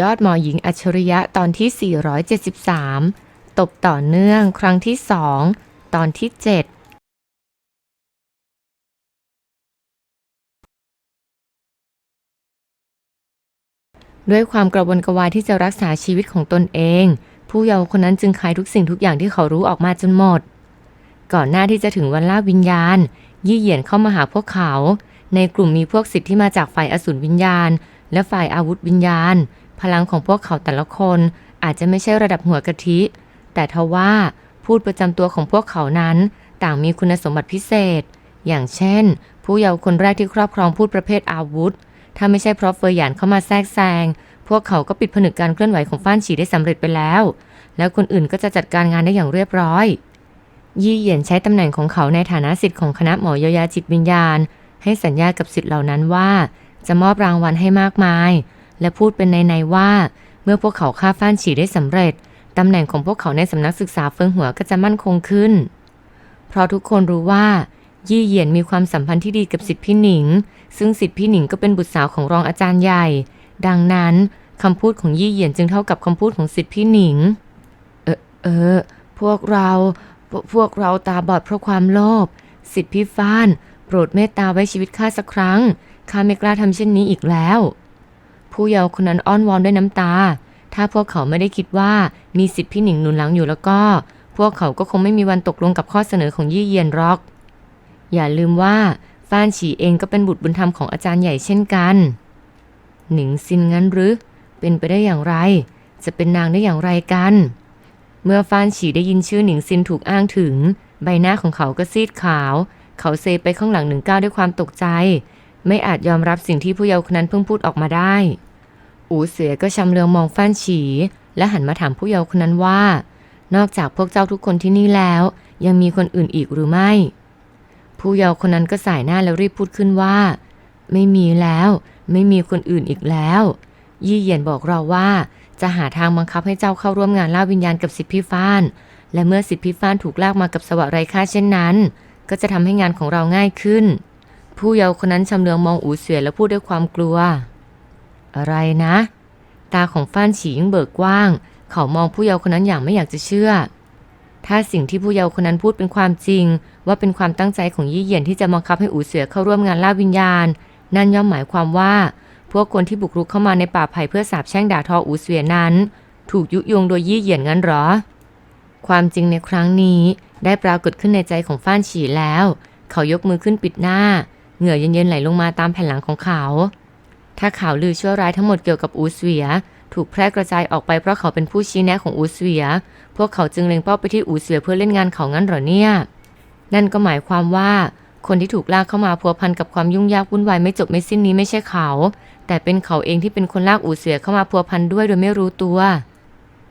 ยอดหมอหญิงอัจฉริยะตอนที่ 473 ตบต่อเนื่องครั้งที่ 2 ตอนที่ 7ด้วยความกระวนกระวายที่จะรักษาชีวิตของตนเอง ผู้เยาว์คนนั้นจึงขายทุกสิ่งทุกอย่างที่เขารู้ออกมาจนหมด ก่อนหน้าที่จะถึงวันล่าวิญญาณ ยี่เหยียนเข้ามาหาพวกเขา ในกลุ่มมีพวกสิทธิ์ที่มาจากฝ่ายอสูรวิญญาณ และฝ่ายอาวุธวิญญาณ พลังของพวกเขาแต่ละคนอาจจะไม่ใช่ระดับหัวกะทิ แต่ทว่าพูดประจำตัวของพวกเขานั้น ต่างมีคุณสมบัติพิเศษ อย่างเช่น ผู้เยาว์คนแรกที่ครอบครองพูดประเภทอาวุธ ถ้าไม่ใช่เพราะเฟยหยานเข้ามาแทรกแซง พวกเขาก็ปิดผนึกการเคลื่อนไหวของฟ้านฉีได้สำเร็จไปแล้ว แล้วคนอื่นก็จะจัดการงานได้อย่างเรียบร้อย ยี่เหยียนใช้ตำแหน่งของเขาในฐานะสิทธิ์ของคณะหมอเยียวยาจิตวิญญาณ ให้สัญญากับสิทธิ์เหล่านั้นว่า จะมอบรางวัลให้มากมาย และพูดเป็นในๆว่า เมื่อพวกเขาฆ่าฟ้านฉีได้สำเร็จตำแหน่งของพวกเขาในสำนักศึกษาเฟิงหัวก็จะมั่นคงขึ้น เพราะทุกคนรู้ว่า ยี่เหยียนมีความสัมพันธ์ที่ดีกับสิทธิพี่หนิง ซึ่งสิทธิพี่หนิงก็เป็นบุตรสาวของรองอาจารย์ใหญ่ ดังนั้นคำพูดของยี่เหยียนจึงเท่ากับคำพูดของสิทธิพี่หนิง เออเออพวกเราพพวกเราตาบอดเพราะความโลภสิทธิพี่ฟ้าน โปรดเมตตาไว้ชีวิตข้าสักครั้งข้าไม่กล้าทำเช่นนี้อีกแล้ว ผู้เยาว์คนนั้นอ้อนวอนด้วยน้ำตา ถ้าพวกเขาไม่ได้คิดว่ามีสิทธิพี่หนิงหนุนหลังอยู่แล้วก็ พวกเขาก็คงไม่มีวันตกลงกับข้อเสนอของยี่เยียนหรอก อย่าลืมว่าฟ้านฉีเองก็เป็นบุตรบุญธรรมของอาจารย์ใหญ่เช่นกัน หนิงซินงั้นหรือ เป็นไปได้อย่างไร จะเป็นนางได้อย่างไรกัน เมื่อฟ้านฉีได้ยินชื่อหนิงซินถูกอ้างถึง ใบหน้าของเขาก็ซีดขาว เขาเซไปข้างหลังหนึ่งก้าวด้วยความตกใจ ไม่อาจยอมรับสิ่งที่ผู้เยาว์คนนั้นเพิ่งพูดออกมาได้ อูเสือก็ชำเลืองมองฟ้านฉี และหันมาถามผู้เยาว์คนนั้นว่า นอกจากพวกเจ้าทุกคนที่นี่แล้ว ยังมีคนอื่นอีกหรือไม่ ผู้เยาว์คนนั้นก็สายหน้าแล้วรีบพูดขึ้นว่า ไม่มีแล้ว ไม่มีคนอื่นอีกแล้ว ยี่เหยียนบอกเราว่า จะหาทางบังคับให้เจ้าเข้าร่วมงานล่าวิญญาณกับสิทธิฟ้านและเมื่อสิทธิฟ้านถูกลากมากับสวะไรค่าเช่นนั้น ก็จะทำให้งานของเราง่ายขึ้น ผู้เยาว์คนนั้นชำเลืองมองอูเสวียนและพูดด้วยความกลัว อะไรนะ ตาของฟ้านฉียิ่งเบิกกว้าง เขามองผู้เยาว์คนนั้นอย่างไม่อยากจะเชื่อ ถ้าสิ่งที่ผู้เยาว์คนนั้นพูดเป็นความจริง ว่าเป็นความตั้งใจของยี่เหยียนที่จะบังคับให้อูเสือเข้าร่วมงานล่าวิญญาณ นั่นย่อมหมายความว่า พวกคนที่บุกรุกเข้ามาในป่าไผ่เพื่อสาบแช่งด่าทออูเสือนั้น ถูกยุยงโดยยี่เหยียนงั้นหรอ ความจริงในครั้งนี้ได้ปรากฏขึ้นในใจของฟ้านฉีแล้ว เขายกมือขึ้นปิดหน้า เหงื่อเย็นๆไหลลงมาตามแผ่นหลังของเขา ถ้าข่าวลือชั่วร้ายทั้งหมดเกี่ยวกับอูสเวีย ถูกแพร่กระจายออกไปเพราะเขาเป็นผู้ชี้แนะของอูสเวีย พวกเขาจึงเล็งเป้าไปที่อูสเวียเพื่อเล่นงานเขางั้นหรอเนี่ย นั่นก็หมายความว่าคนที่ถูกลากเข้ามาพัวพันกับความยุ่งยากวุ่นวายไม่จบไม่สิ้นนี้ไม่ใช่เขา แต่เป็นเขาเองที่เป็นคนลากอูเสวียเข้ามาพัวพันด้วยโดยไม่รู้ตัว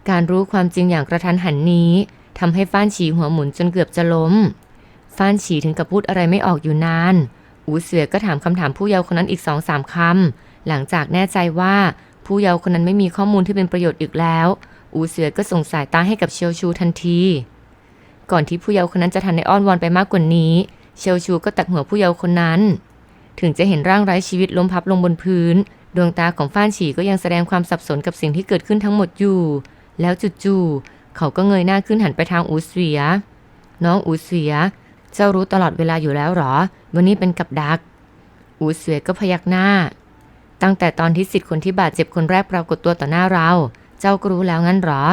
การรู้ความจริงอย่างกระทันหันนี้ทำให้ฟ้านฉีหัวหมุนจนเกือบจะล้ม ฟ้านฉีถึงกับพูดอะไรไม่ออกอยู่นาน อูเสือก็ถามคำถามผู้เยาว์คนนั้นอีกสองสามคำหลังจากแน่ใจว่าผู้เยาว์คนนั้นไม่มีข้อมูลที่เป็นประโยชน์อีกแล้ว อูเสือก็ส่งสายตาให้กับเชียวชูทันที ก่อนที่ผู้เยาว์คนนั้นจะทันได้อ้อนวอนไปมากกว่านี้ เชียวชูก็ตักหัวผู้เยาว์คนนั้น ถึงจะเห็นร่างไร้ชีวิตล้มพับลงบนพื้น ดวงตาของฟ้านฉีก็ยังแสดงความสับสนกับสิ่งที่เกิดขึ้นทั้งหมดอยู่ แล้วจู่ๆเขาก็เงยหน้าขึ้นหันไปทางอูเสียน้องอูเสีย เจ้ารู้ตลอดเวลาอยู่แล้วหรอ วันนี้เป็นกับดัก อูเสียก็พยักหน้า ตั้งแต่ตอนที่สิทธิ์คนที่บาดเจ็บคนแรกปรากฏตัวต่อหน้าเรา เจ้าก็รู้แล้วงั้นหรอ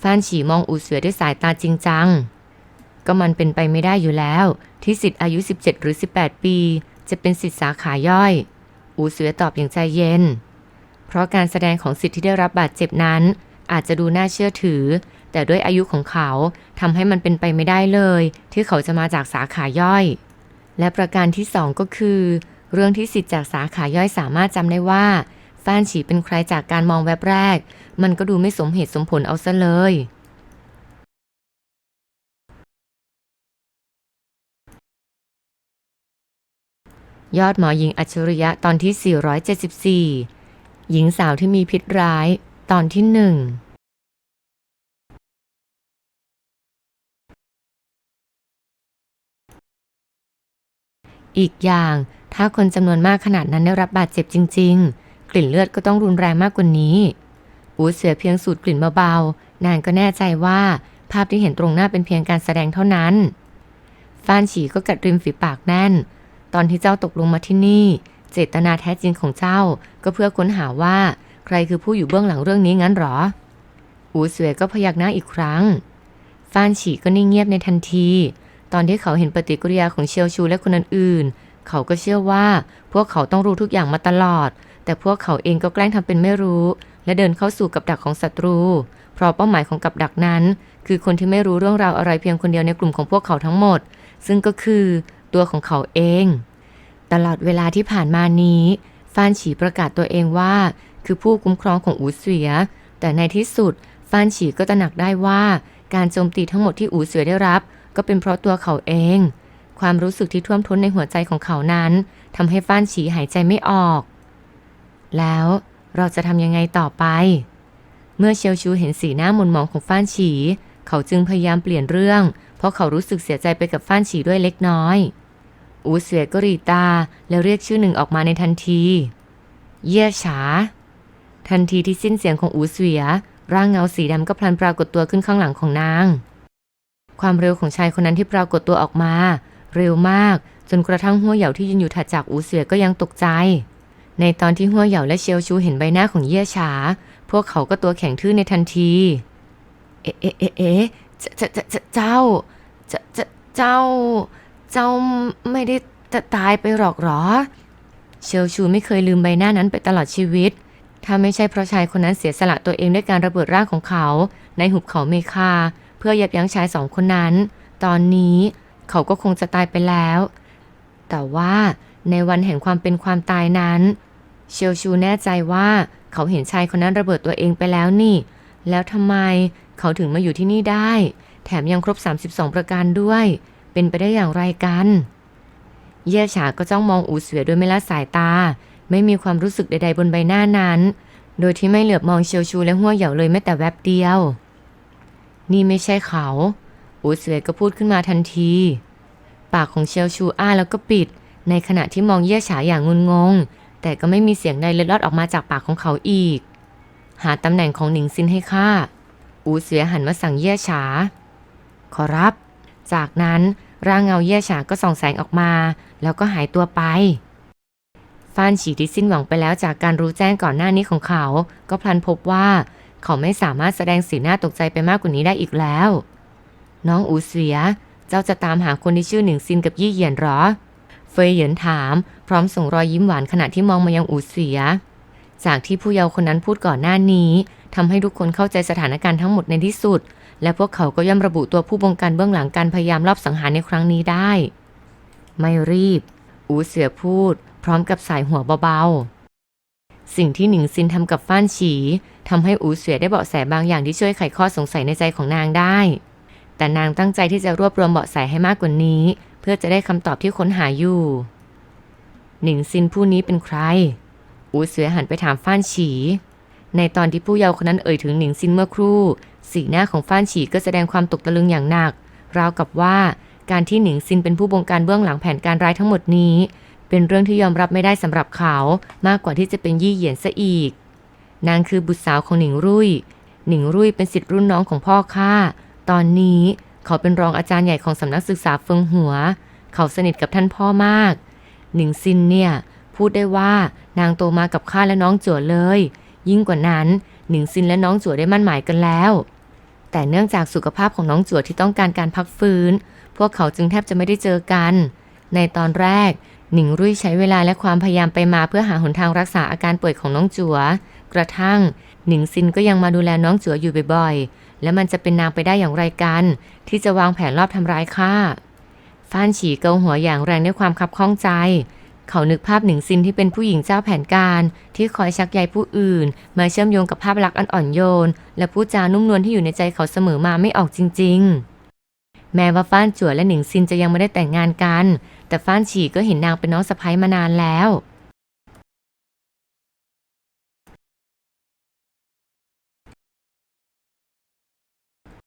ฟ้านฉีมองอูเสือด้วยสายตาจริงจัง ก็มันเป็นไปไม่ได้อยู่แล้ว ที่สิทธิ์อายุ 17 หรือ 18 ปี จะเป็นสิทธิ์สาขาย่อย อูเสือตอบอย่างใจเย็น เพราะการแสดงของสิทธิ์ที่ได้รับบาดเจ็บนั้น อาจจะดูน่าเชื่อถือ แต่ด้วยอายุของเขาทำให้มันเป็นไปไม่ได้เลย ที่เขาจะมาจากสาขาย่อย และประการที่สองก็คือ เรื่องที่สิทธิ์จากสาขาย่อยสามารถจำได้ว่าฟ้านฉีเป็นใครจากการมองแวบแรก มันก็ดูไม่สมเหตุสมผลเอาซะเลย ยอดหมอหญิงอัจฉริยะตอนที่ 474 หญิงสาวที่มีพิษร้าย ตอนที่หนึ่ง อีกอย่าง ถ้าคนจำนวนมากขนาดนั้นได้รับบาดเจ็บจริง ๆ กลิ่นเลือดก็ต้องรุนแรงมากกว่านี้อูเสือเพียงสูดกลิ่นเบาๆ นางก็แน่ใจว่าภาพที่เห็นตรงหน้าเป็นเพียงการแสดงเท่านั้นฟ้านฉีก็กัดริมฝีปากแน่น ตอนที่เจ้าตกลงมาที่นี่ เจตนาแท้จริงของเจ้าก็เพื่อค้นหาว่าใครคือผู้อยู่เบื้องหลังเรื่องนี้งั้นหรอ อูเสวยก็พยักหน้าอีกครั้งฟ้านฉีก็นิ่งเงียบในทันที ตอนที่เขาเห็นปฏิกิริยาของเชียวชูและคนอื่นๆ เขาก็เชื่อว่าพวกเขาต้องรู้ทุกอย่างมาตลอด แต่พวกเขาเองก็แกล้งทำเป็นไม่รู้ และเดินเข้าสู่กับดักของศัตรู เพราะเป้าหมายของกับดักนั้น คือคนที่ไม่รู้เรื่องราวอะไรเพียงคนเดียวในกลุ่มของพวกเขาทั้งหมด ซึ่งก็คือตัวของเขาเอง ตลอดเวลาที่ผ่านมานี้ฟานฉีประกาศตัวเองว่า คือผู้คุ้มครองของอูเสีย แต่ในที่สุดฟานฉีก็ตระหนักได้ว่าการโจมตีทั้งหมดที่อูเสวียได้รับ ก็เป็นเพราะตัวเขาเอง ความรู้สึกที่ท่วมท้นในหัวใจของเขานั้นทำให้ฟ้านฉีหายใจไม่ออก แล้วเราจะทำยังไงต่อไป เมื่อเชียวชูเห็นสีหน้าหมุนหมองของฟ้านฉี เขาจึงพยายามเปลี่ยนเรื่อง เพราะเขารู้สึกเสียใจไปกับฟ้านฉีด้วยเล็กน้อย อูเสวียก็รีตาแล้วเรียกชื่อหนึ่งออกมาในทันที เย่ฉา ทันทีที่สิ้นเสียงของอูเสวียร่างเงาสีดำก็พลันปรากฏตัวขึ้นข้างหลังของนาง ความเร็วของชายคนนั้นที่ปรากฏตัวออกมา เร็วมาก จนกระทั่งหัวเหยาที่ยืนอยู่ถัดจากอูเสือก็ยังตกใจ ในตอนที่หัวเหยาและเชียวชูเห็นใบหน้าของเย่ฉา พวกเขาก็ตัวแข็งทื่อในทันที เอ๊ะเอ๊ะเอ๊ะเจะจะจะจะเจ้าจะจะเจ้าเจ้าไม่ได้จะตายไปหรอกหรอ เชียวชูไม่เคยลืมใบหน้านั้นไปตลอดชีวิต ถ้าไม่ใช่เพราะชายคนนั้นเสียสละตัวเองด้วยการระเบิดร่างของเขา ในหุบเขาเมคา พื่อยับยั้งชายสองคนนั้น ตอนนี้เขาก็คงจะตายไปแล้ว แต่ว่าในวันแห่งความเป็นความตายนั้น เชียวชูแน่ใจว่าเขาเห็นชายคนนั้นระเบิดตัวเองไปแล้วนี่ แล้วทำไมเขาถึงมาอยู่ที่นี่ได้ แถมยังครบ 32 ประการด้วย เป็นไปได้อย่างไรกัน เย่ฉาก็จ้องมองอูเสือโดยไม่ละสายตา ไม่มีความรู้สึกใดๆบนใบหน้านั้น โดยที่ไม่เหลือบมองเชียวชูและหัวเหยาเลยแม้แต่แวบเดียว นี่ไม่ใช่เขาอูเสือก็พูดขึ้นมาทันที ปากของเชียวชูอ้าแล้วก็ปิด ในขณะที่มองเย่ฉาอย่างงุนงง แต่ก็ไม่มีเสียงใดเล็ดลอดออกมาจากปากของเขาอีก หาตำแหน่งของหนิงซินให้ข้าอูเสือหันมาสั่งเย่ฉา ขอรับ จากนั้นร่างเงาเย่ฉาก็ส่องแสงออกมา แล้วก็หายตัวไปฟานฉีที่สิ้นหวังไปแล้วจากการรู้แจ้งก่อนหน้านี้ของเขา ก็พลันพบว่า เขาไม่สามารถแสดงสีหน้าตกใจไปมากกว่านี้ได้อีกแล้ว น้องอูเสีย เจ้าจะตามหาคนที่ชื่อหนิงซินกับยี่เหยียนหรอ เฟยเหยินถาม พร้อมส่งรอยยิ้มหวานขณะที่มองมายังอูเสีย จากที่ผู้เยาว์คนนั้นพูดก่อนหน้านี้ทำให้ทุกคนเข้าใจสถานการณ์ทั้งหมดในที่สุด และพวกเขาก็ย่อมระบุตัวผู้บงการเบื้องหลังการพยายามลอบสังหารในครั้งนี้ได้ ไม่รีบ อูเสือพูด พร้อมกับสายหัวเบาๆ สิ่งที่หนิงซินทำกับฟ้านฉีทำให้อูเสือได้เบาะแสบางอย่างที่ช่วยไขข้อสงสัยในใจของนางได้ แต่นางตั้งใจที่จะรวบรวมเบาะแสให้มากกว่านี้ เพื่อจะได้คำตอบที่ค้นหาอยู่ หนิงซินผู้นี้เป็นใคร อูเสือหันไปถามฟ้านฉี ในตอนที่ผู้เยาว์คนนั้นเอ่ยถึงหนิงซินเมื่อครู่ สีหน้าของฟ้านฉีก็แสดงความตกตะลึงอย่างหนัก ราวกับว่าการที่หนิงซินเป็นผู้บงการเบื้องหลังแผนการร้ายทั้งหมดนี้ เป็นเรื่องที่ยอมรับไม่ได้สำหรับเขามากกว่าที่จะเป็นยี่เหยียนซะอีก นางคือบุตรสาวของหนิงรุ่ย หนิงรุ่ยเป็นสิทธิ์รุ่นน้องของพ่อข้าตอนนี้เขาเป็นรองอาจารย์ใหญ่ของสำนักศึกษาเฟิงหัว เขาสนิทกับท่านพ่อมาก หนิงซินเนี่ยพูดได้ว่านางโตมากับข้าและน้องจั่วเลย ยิ่งกว่านั้นหนิงซินและน้องจั่วได้มั่นหมายกันแล้ว แต่เนื่องจากสุขภาพของน้องจั่วที่ต้องการการพักฟื้น พวกเขาจึงแทบจะไม่ได้เจอกัน ในตอนแรก หนิงรุ่ยใช้เวลาและความพยายามไปมาเพื่อหาหนทางรักษาอาการป่วยของน้องจัว๋วกระทั่ง หนิงซินก็ยังมาดูแลน้องจั๋วอยู่บ่อยๆ และมันจะเป็นนางไปได้อย่างไรกัน ที่จะวางแผนรอบทำร้ายข้าฟ้านฉีเกาหัวอย่างแรงด้วยความคับข้องใจ เขานึกภาพหนิงซินที่เป็นผู้หญิงเจ้าแผนการ ที่คอยชักใยผู้อื่น มาเชื่อมโยงกับภาพลักษณ์อันอ่อนโยน และผู้จานุ่มนวลที่อยู่ในใจเขาเสมอมาไม่ออกจริง ๆ แม้ว่าฟ้านจั่วและหนิงซินจะยังไม่ได้แต่งงานกัน แต่ฟ้านฉีก็เห็นนางเป็นน้องสะพ้ยมานานแล้ว